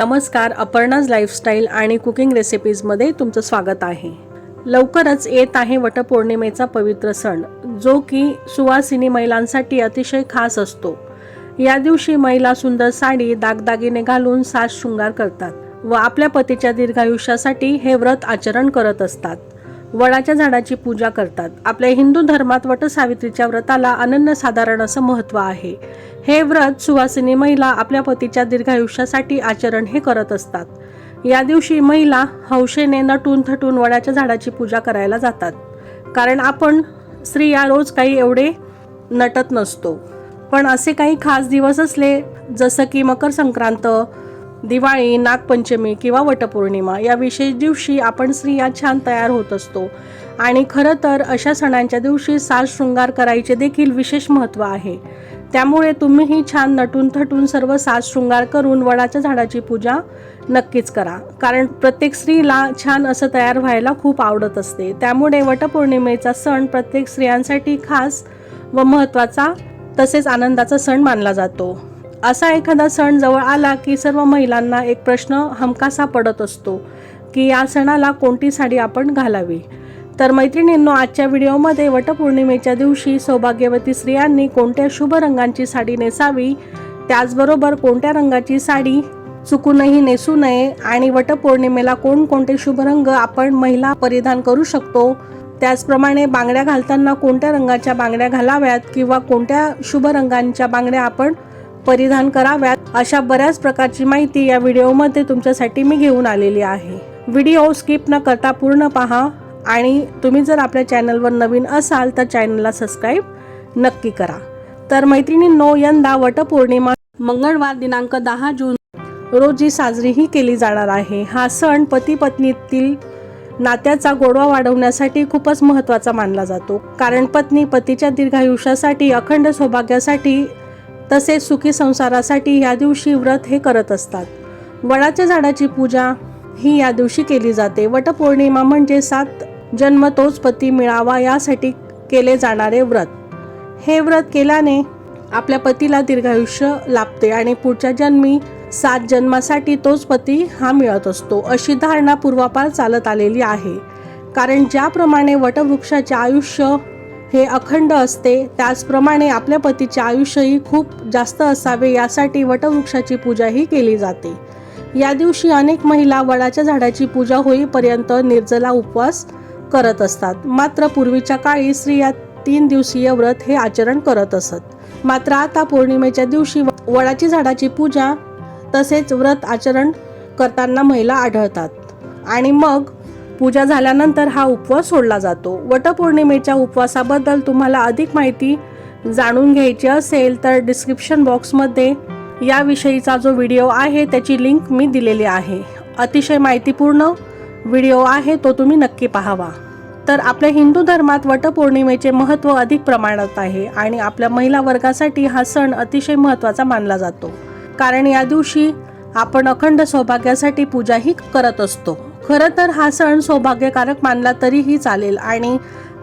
नमस्कार अपर्णाज लाईफस्टाईल आणि कुकिंग रेसिपीजमध्ये तुमचं स्वागत आहे. लवकरच येत आहे वटपौर्णिमेचा पवित्र सण जो की सुवासिनी महिलांसाठी अतिशय खास असतो. या दिवशी महिला सुंदर साडी दागदागिने घालून साज शृंगार करतात व आपल्या पतीच्या दीर्घायुष्यासाठी हे व्रत आचरण करत असतात. वडाच्या झाडाची पूजा करतात. आपल्या हिंदू धर्मात वटसावित्रीच्या व्रताला अनन्यसाधारण असं महत्त्व आहे. हे व्रत सुवासिनी महिला आपल्या पतीच्या दीर्घायुष्यासाठी आचरण हे करत असतात. या दिवशी महिला हौशेने नटून थटून वडाच्या झाडाची पूजा करायला जातात. कारण आपण स्त्रिया रोज काही एवढे नटत नसतो. पण असे काही खास दिवस असले जसं की मकर संक्रांत दिवाळी नागपंचमी किंवा वटपौर्णिमा या विशेष दिवशी आपण स्त्रिया छान तयार होत असतो. आणि खरं तर अशा सणांच्या दिवशी साज शृंगार करायचे देखील विशेष महत्त्व आहे. त्यामुळे तुम्हीही छान नटून थटून सर्व साज शृंगार करून वडाच्या झाडाची पूजा नक्कीच करा. कारण प्रत्येक स्त्रीला छान असं तयार व्हायला खूप आवडत असते. त्यामुळे वटपौर्णिमेचा सण प्रत्येक स्त्रियांसाठी खास व महत्त्वाचा तसेच आनंदाचा सण मानला जातो. असा एखादा सण जवळ आला की सर्व महिलांना एक प्रश्न हमकासा पडत असतो की या सणाला कोणती साडी आपण घालावी? तर मैत्रिणींनो आजच्या व्हिडिओमध्ये वटपौर्णिमेच्या दिवशी सौभाग्यवती स्त्रियांनी कोणत्या शुभ रंगांची साडी नेसावी? त्याचबरोबर कोणत्या रंगाची साडी चुकूनही नेसू नये? आणि वटपौर्णिमेला कोणकोणते शुभ रंग आपण महिला परिधान करू शकतो? त्याचप्रमाणे बांगड्या घालताना कोणत्या रंगाच्या बांगड्या घालाव्यात? किंवा कोणत्या शुभ रंगांच्या बांगड्या आपण परिधान कराव्यात अशा बऱ्याच प्रकारची माहिती या व्हिडिओमध्ये तुमच्यासाठी मी घेऊन आलेली आहे. व्हिडिओ स्किप न करता पूर्ण पहा आणि तुम्ही जर आपल्या चॅनलवर नवीन असाल तर चॅनलला सबस्क्राईब नक्की करा. तर मैत्रिणींनो यंदा वटपौर्णिमा मंगळवार दिनांक दहा जून रोजी साजरीही केली जाणार आहे. हा सण पती पत्नीतील नात्याचा गोडवा वाढवण्यासाठी खूपच महत्त्वाचा मानला जातो. कारण पत्नी पतीच्या दीर्घायुष्यासाठी अखंड सौभाग्यासाठी तसेच सुखी संसारासाठी या दिवशी व्रत हे करत असतात. वडाच्या झाडाची पूजा ही या दिवशी केली जाते. वटपौर्णिमा म्हणजे सात जन्म तोच पती मिळावा यासाठी केले जाणारे व्रत. हे व्रत केल्याने आपल्या पतीला दीर्घायुष्य लाभते आणि पुढच्या जन्मी सात जन्मासाठी तोच पती हा मिळत असतो अशी धारणा पूर्वापार चालत आलेली आहे. कारण ज्याप्रमाणे वटवृक्षाचे आयुष्य हे अखंड असते. त्याचप्रमाणे आपल्या पतीचे आयुष्यही खूप जास्त असावे यासाठी वटवृक्षाची पूजाही केली जाते. या दिवशी अनेक महिला वडाच्या झाडाची पूजा होईपर्यंत निर्जला उपवास करत असतात. मात्र पूर्वीच्या काळी स्त्रिया तीन दिवसीय व्रत हे आचरण करत असत. मात्र आता पौर्णिमेच्या दिवशी वडाची झाडाची पूजा तसेच व्रत आचरण करताना महिला आढळतात. आणि मग पूजा झाल्यानंतर हा उपवास सोडला जातो. वटपौर्णिमेच्या उपवासाबद्दल तुम्हाला अधिक माहिती जाणून घ्यायची असेल तर डिस्क्रिप्शन बॉक्समध्ये याविषयीचा जो व्हिडिओ आहे त्याची लिंक मी दिलेली आहे. अतिशय माहितीपूर्ण व्हिडिओ आहे तो तुम्ही नक्की पाहावा. तर आपल्या हिंदू धर्मात वटपौर्णिमेचे महत्त्व अधिक प्रमाणात आहे आणि आपल्या महिला वर्गासाठी हा सण अतिशय महत्त्वाचा मानला जातो. कारण या दिवशी आपण अखंड सौभाग्यासाठी पूजाही करत असतो. खरं तर हा सण सौभाग्यकारक मानला तरीही चालेल. आणि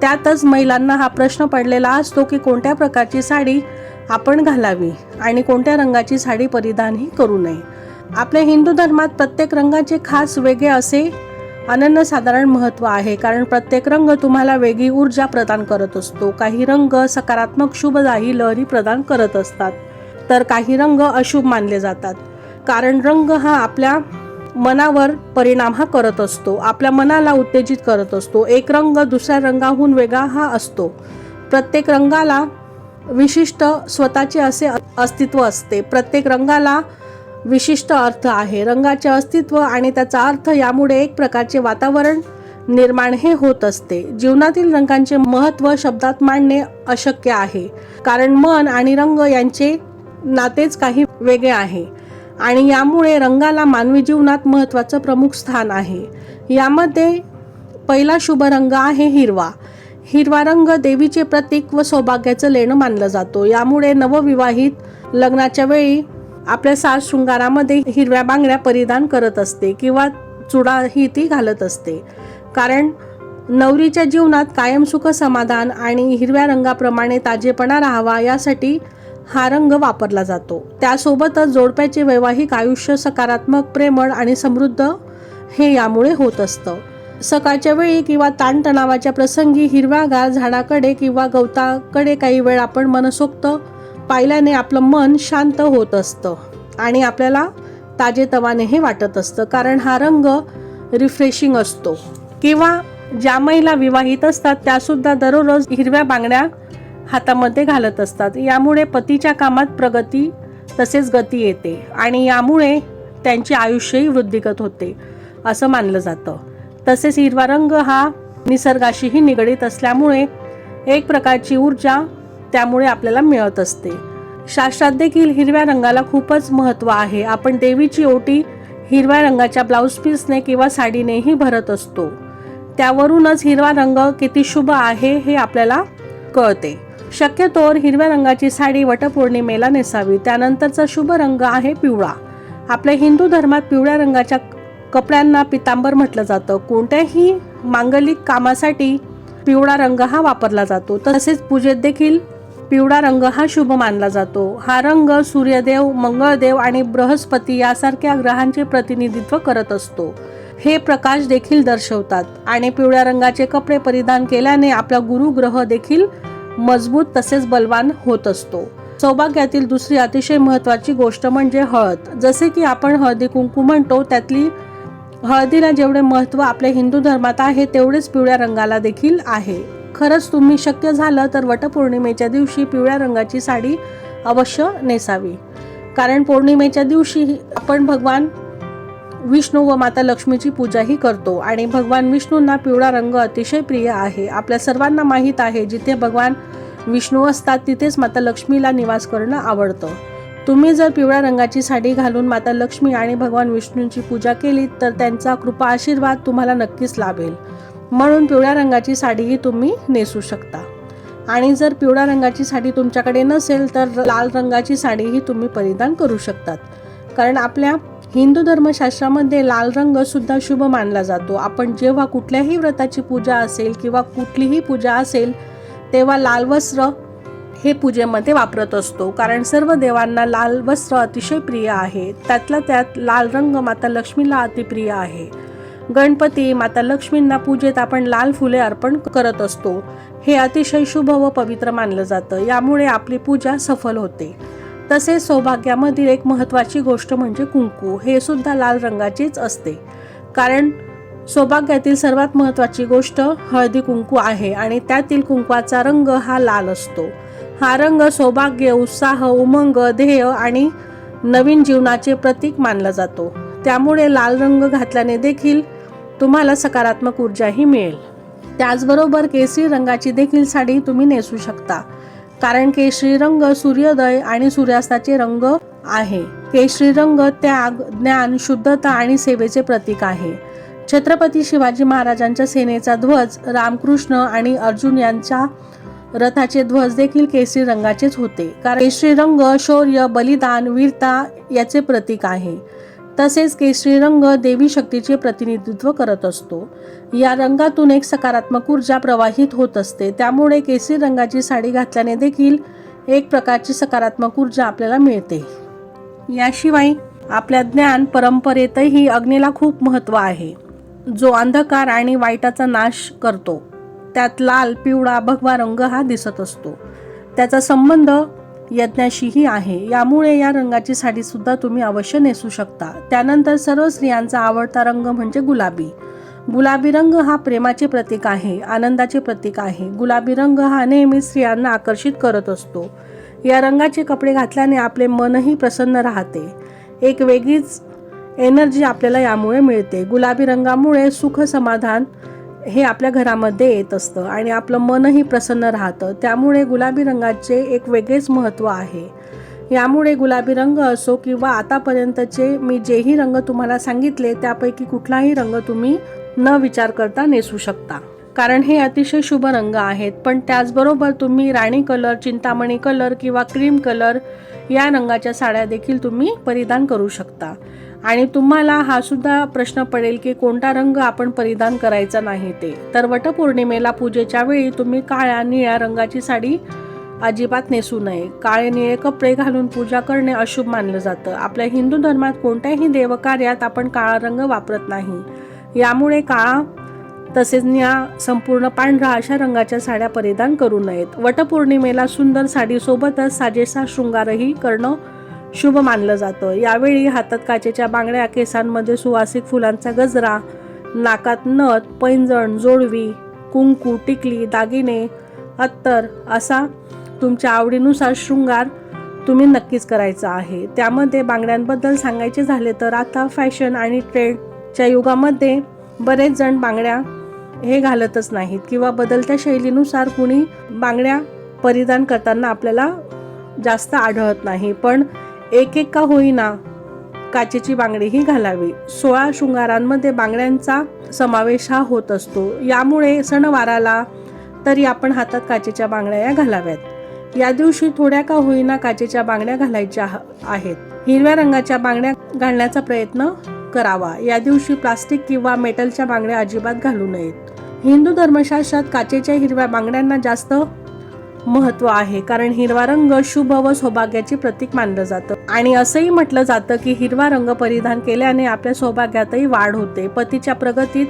त्यातच महिलांना हा प्रश्न पडलेला असतो की कोणत्या प्रकारची साडी आपण घालावी आणि कोणत्या रंगाची साडी परिधानही करू नये. आपल्या हिंदू धर्मात प्रत्येक रंगाचे खास वेगळे असे अनन्यसाधारण महत्त्व आहे. कारण प्रत्येक रंग तुम्हाला वेगळी ऊर्जा प्रदान करत असतो. काही रंग सकारात्मक शुभदायी लहरी प्रदान करत असतात. तर काही रंग अशुभ मानले जातात. कारण रंग हा आपल्या मनावर परिणाम हा करत असतो. आपल्या मनाला उत्तेजित करत असतो. एक रंग दुसऱ्या रंगाहून वेगळा हा असतो. प्रत्येक रंगाला विशिष्ट स्वतःचे असे अस्तित्व असते. प्रत्येक रंगाला विशिष्ट अर्थ आहे. रंगाचे अस्तित्व आणि त्याचा अर्थ यामुळे एक प्रकारचे वातावरण निर्माण हे होत असते. जीवनातील रंगांचे महत्त्व शब्दात मांडणे अशक्य आहे. कारण मन आणि रंग यांचे नातेच काही वेगळे आहे. आणि यामुळे रंगाला मानवी जीवनात महत्त्वाचं प्रमुख स्थान आहे. यामध्ये पहिला शुभ रंग आहे हिरवा. हिरवा रंग देवीचे प्रतीक व सौभाग्याचं लेणं मानलं जातो. यामुळे नवविवाहित लग्नाच्या वेळी आपल्या साज शृंगारामध्ये हिरव्या बांगड्या परिधान करत असते किंवा चुडा ही ती घालत असते. कारण नवरीच्या जीवनात कायम सुख समाधान आणि हिरव्या रंगाप्रमाणे ताजेपणा राहावा यासाठी हा रंग वापरला जातो. त्यासोबतच जोडप्याचे वैवाहिक आयुष्य सकारात्मक प्रेमळ आणि समृद्ध हे यामुळे होत असतं. सकाळच्या वेळी किंवा ताणतणावाच्या प्रसंगी हिरव्यागार झाडाकडे किंवा गवताकडे काही वेळ आपण मनसोक्त पाहिल्याने आपलं मन शांत होत असतं आणि आपल्याला ताजेतवाने हे वाटत असतं. कारण हा रंग रिफ्रेशिंग असतो. किंवा ज्या महिला विवाहित असतात त्यासुद्धा दररोज हिरव्या बांगड्या हातामध्ये घालत असतात. यामुळे पतीच्या कामात प्रगती तसेच गती येते आणि यामुळे त्यांचे आयुष्यही वृद्धिगत होते असं मानलं जातं. तसेच हिरवा रंग हा निसर्गाशीही निगडीत असल्यामुळे एक प्रकारची ऊर्जा त्यामुळे आपल्याला मिळत असते. शास्त्रात देखील हिरव्या रंगाला खूपच महत्त्व आहे. आपण देवीची ओटी हिरव्या रंगाच्या ब्लाऊज पीसने किंवा साडीनेही भरत असतो. त्यावरूनच हिरवा रंग किती शुभ आहे हे आपल्याला कळते. शक्यतोवर हिरव्या रंगाची साडी वटपौर्णिमेला नेसावी. त्यानंतरचा शुभ रंग आहे पिवळा. आपल्या हिंदू धर्मात पिवळ्या रंगाच्या कपड्यांना पितांबर म्हटलं जातं. कोणत्याही मांगलिक कामासाठी पिवळा रंग हा वापरला जातो. तसेच पूजेत देखील पिवळा रंग हा शुभ मानला जातो. हा रंग सूर्यदेव मंगळदेव आणि बृहस्पती यासारख्या ग्रहांचे प्रतिनिधित्व करत असतो. हे प्रकाश देखील दर्शवतात आणि पिवळ्या रंगाचे कपडे परिधान केल्याने आपला गुरु ग्रह देखील मजबूत तसेच बलवान होत असतो. सौभाग्यातील दुसरी अतिशय महत्वाची गोष्ट म्हणजे हळद. जसे की आपण हळदी कुंकू म्हणतो त्यातली हळदीला जेवढे महत्त्व आपल्या हिंदू धर्मात आहे तेवढेच पिवळ्या रंगाला देखील आहे. खरंच तुम्ही शक्य झालं तर वटपौर्णिमेच्या दिवशी पिवळ्या रंगाची साडी अवश्य नेसावी. कारण पौर्णिमेच्या दिवशी आपण भगवान विष्णू व माता लक्ष्मीची पूजाही करतो आणि भगवान विष्णूंना पिवळा रंग अतिशय प्रिय आहे. आपल्या सर्वांना माहीत आहे जिथे भगवान विष्णू असतात तिथेच माता लक्ष्मीला निवास करणं आवडतं. तुम्ही जर पिवळ्या रंगाची साडी घालून माता लक्ष्मी आणि भगवान विष्णूंची पूजा केली तर त्यांचा कृपा आशीर्वाद तुम्हाला नक्कीच लाभेल. म्हणून पिवळ्या रंगाची साडीही तुम्ही नेसू शकता. आणि जर पिवळ्या रंगाची साडी तुमच्याकडे नसेल तर लाल रंगाची साडीही तुम्ही परिधान करू शकतात. कारण आपल्या हिंदू धर्मशास्त्रामध्ये लाल रंग सुद्धा शुभ मानला जातो. आपण जेव्हा कुठल्याही व्रताची पूजा असेल किंवा कुठलीही पूजा असेल तेव्हा लाल वस्त्र हे पूजेमध्ये वापरत असतो. कारण सर्व देवांना लाल वस्त्र अतिशय प्रिय आहे. त्यातला त्यात लाल रंग माता लक्ष्मीला अतिप्रिय आहे. गणपती माता लक्ष्मींना पूजेत आपण लाल फुले अर्पण करत असतो. हे अतिशय शुभ व पवित्र मानलं जातं. यामुळे आपली पूजा सफल होते. तसेच सौभाग्यामधील एक महत्त्वाची गोष्ट म्हणजे कुंकू. हे सुद्धा लाल रंगाचीच असते. कारण सौभाग्यातील सर्वात महत्त्वाची गोष्ट हळदी कुंकू आहे आणि त्यातील कुंकवाचा रंग हा लाल असतो. हा रंग सौभाग्य उत्साह उमंग ध्येय आणि नवीन जीवनाचे प्रतीक मानला जातो. त्यामुळे लाल रंग घातल्याने देखील तुम्हाला सकारात्मक ऊर्जाही मिळेल. त्याचबरोबर केसरी रंगाची देखील साडी तुम्ही नेसू शकता. कारण केशरी रंग सूर्योदय आणि सूर्यास्ताचे रंग आहे. केशरी रंग त्याग ज्ञान शुद्धता आणि सेवेचे प्रतीक आहे. छत्रपती शिवाजी महाराजांच्या सेनेचा ध्वज रामकृष्ण आणि अर्जुन यांच्या रथाचे ध्वज देखील केसरी रंगाचेच होते. कारण केशरी रंग शौर्य बलिदान वीरता याचे प्रतीक आहे. तसेच केशरी रंग देवी शक्तीचे प्रतिनिधित्व करत असतो. या रंगातून एक सकारात्मक ऊर्जा प्रवाहित होत असते. त्यामुळे केसरी रंगाची साडी घातल्याने देखील एक प्रकारची सकारात्मक ऊर्जा आपल्याला मिळते. याशिवाय आपल्या ज्ञान परंपरेतही अग्नीला खूप महत्त्व आहे. जो अंधकार आणि वाईटाचा नाश करतो. त्यात लाल पिवळा भगवा रंग हा दिसत असतो. त्याचा संबंध यज्ञाशीही आहे. यामुळे या रंगाची साडी सुद्धा तुम्ही अवश्य नेसू शकता. त्यानंतर सर्व स्त्रियांचा आवडता रंग म्हणजे गुलाबी. गुलाबी रंग हा प्रेमाचे प्रतीक आहे आनंदाचे प्रतीक आहे. गुलाबी रंग हा नेहमी स्त्रियांना आकर्षित करत असतो. या रंगाचे कपडे घातल्याने आपले मनही प्रसन्न राहते. एक वेगळीच एनर्जी आपल्याला यामुळे मिळते. गुलाबी रंगामुळे सुख समाधान हे आपल्या घरामध्ये येत असतं आणि आपलं मनही प्रसन्न राहतं. त्यामुळे गुलाबी रंगाचे एक वेगळेच महत्त्व आहे. यामुळे गुलाबी रंग असो किंवा आतापर्यंतचे मी जेही रंग तुम्हाला सांगितले त्यापैकी कुठलाही रंग तुम्ही न विचार करता नेसू शकता. कारण हे अतिशय शुभ रंग आहेत पण त्याचबरोबर तुम्ही राणी कलर चिंतामणी कलर किंवा क्रीम कलर या रंगाच्या साड्या देखील तुम्ही परिधान करू शकता. आणि तुम्हाला हा सुद्धा प्रश्न पडेल की कोणता रंग आपण परिधान करायचा नाही ते. तर वटपौर्णिमेला पूजेच्या वेळी तुम्ही काळ्या निळ्या रंगाची साडी अजिबात नेसू नये. काळे निळे कपडे घालून पूजा करणे अशुभ मानलं जातं. आपल्या हिंदू धर्मात कोणत्याही देवकार्यात आपण काळा रंग वापरत नाही. यामुळे काळा तसेच निळा संपूर्ण पांढरा अशा रंगाच्या साड्या परिधान करू नयेत. वटपौर्णिमेला सुंदर साडीसोबतच साजेसा शृंगारही करणं शुभ मानलं जातं. यावेळी हातात काचेच्या बांगड्या केसांमध्ये सुवासिक फुलांचा गजरा नाकात नथ पैंजण जोडवी कुंकू टिकली दागिने अत्तर असा तुमच्या आवडीनुसार शृंगार तुम्ही नक्कीच करायचा आहे. त्यामध्ये बांगड्यांबद्दल सांगायचे झाले तर आता फॅशन आणि ट्रेंडच्या युगामध्ये बरेच जण बांगड्या हे घालतच नाहीत किंवा बदलत्या शैलीनुसार कुणी बांगड्या परिधान करताना आपल्याला जास्त आढळत नाही. पण एक एक का होईना काचेची बांगडी ही घालावी. सोळा शृंगारांमध्ये बांगड्यांचा समावेश हा होत असतो. यामुळे सणवाराला तरी आपण हातात काचेच्या बांगड्या या घालाव्यात. या दिवशी थोड्या का होईना काचेच्या बांगड्या घालायच्या आहेत. हिरव्या रंगाच्या बांगड्या घालण्याचा प्रयत्न करावा. या दिवशी प्लास्टिक किंवा मेटलच्या बांगड्या अजिबात घालू नयेत. हिंदू धर्मशास्त्रात काचेच्या हिरव्या बांगड्यांना जास्त महत्त्व आहे. कारण हिरवा रंग शुभ व सौभाग्याचे प्रतीक मानलं जातं. आणि असंही म्हटलं जातं की हिरवा रंग परिधान केल्याने आपल्या सौभाग्यातही वाढ होते. पतीच्या प्रगतीत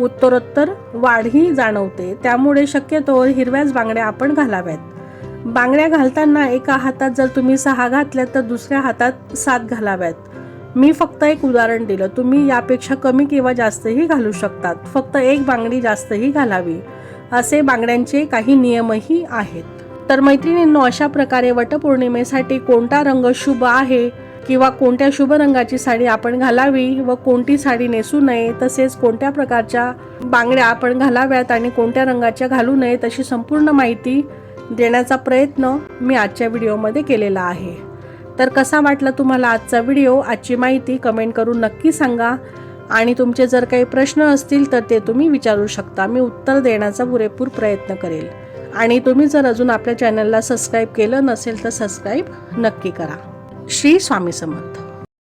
उत्तरोत्तर वाढही जाणवते. त्यामुळे शक्यतो हिरव्याच बांगड्या आपण घालाव्यात. बांगड्या घालताना एका हातात जर तुम्ही सहा घातल्या तर दुसऱ्या हातात सात घालाव्यात. मी फक्त एक उदाहरण दिलं. तुम्ही यापेक्षा कमी किंवा जास्तही घालू शकतात. फक्त एक बांगडी जास्तही घालावी. असे बांगड्यांचे काही नियमही आहेत. तर मैत्रिणींनो अशा प्रकारे वटपौर्णिमेसाठी कोणता रंग शुभ आहे किंवा कोणत्या शुभ रंगाची साडी आपण घालावी व कोणती साडी नेसू नये तसेच कोणत्या प्रकारच्या बांगड्या आपण घालाव्यात आणि कोणत्या रंगाच्या घालू नयेत अशी संपूर्ण माहिती देण्याचा प्रयत्न मी आजच्या व्हिडिओमध्ये केलेला आहे. तर कसा वाटला तुम्हाला आजचा व्हिडिओ? आजची माहिती कमेंट करून नक्की सांगा. आणि तुमचे जर काही प्रश्न असतील तर ते तुम्ही विचारू शकता. मी उत्तर देण्याचा पुरेपूर प्रयत्न करेल. आणि तुम्ही जर अजून आपल्या चॅनलला सबस्क्राईब केलं नसेल तर सबस्क्राईब नक्की करा. श्री स्वामी समर्थ.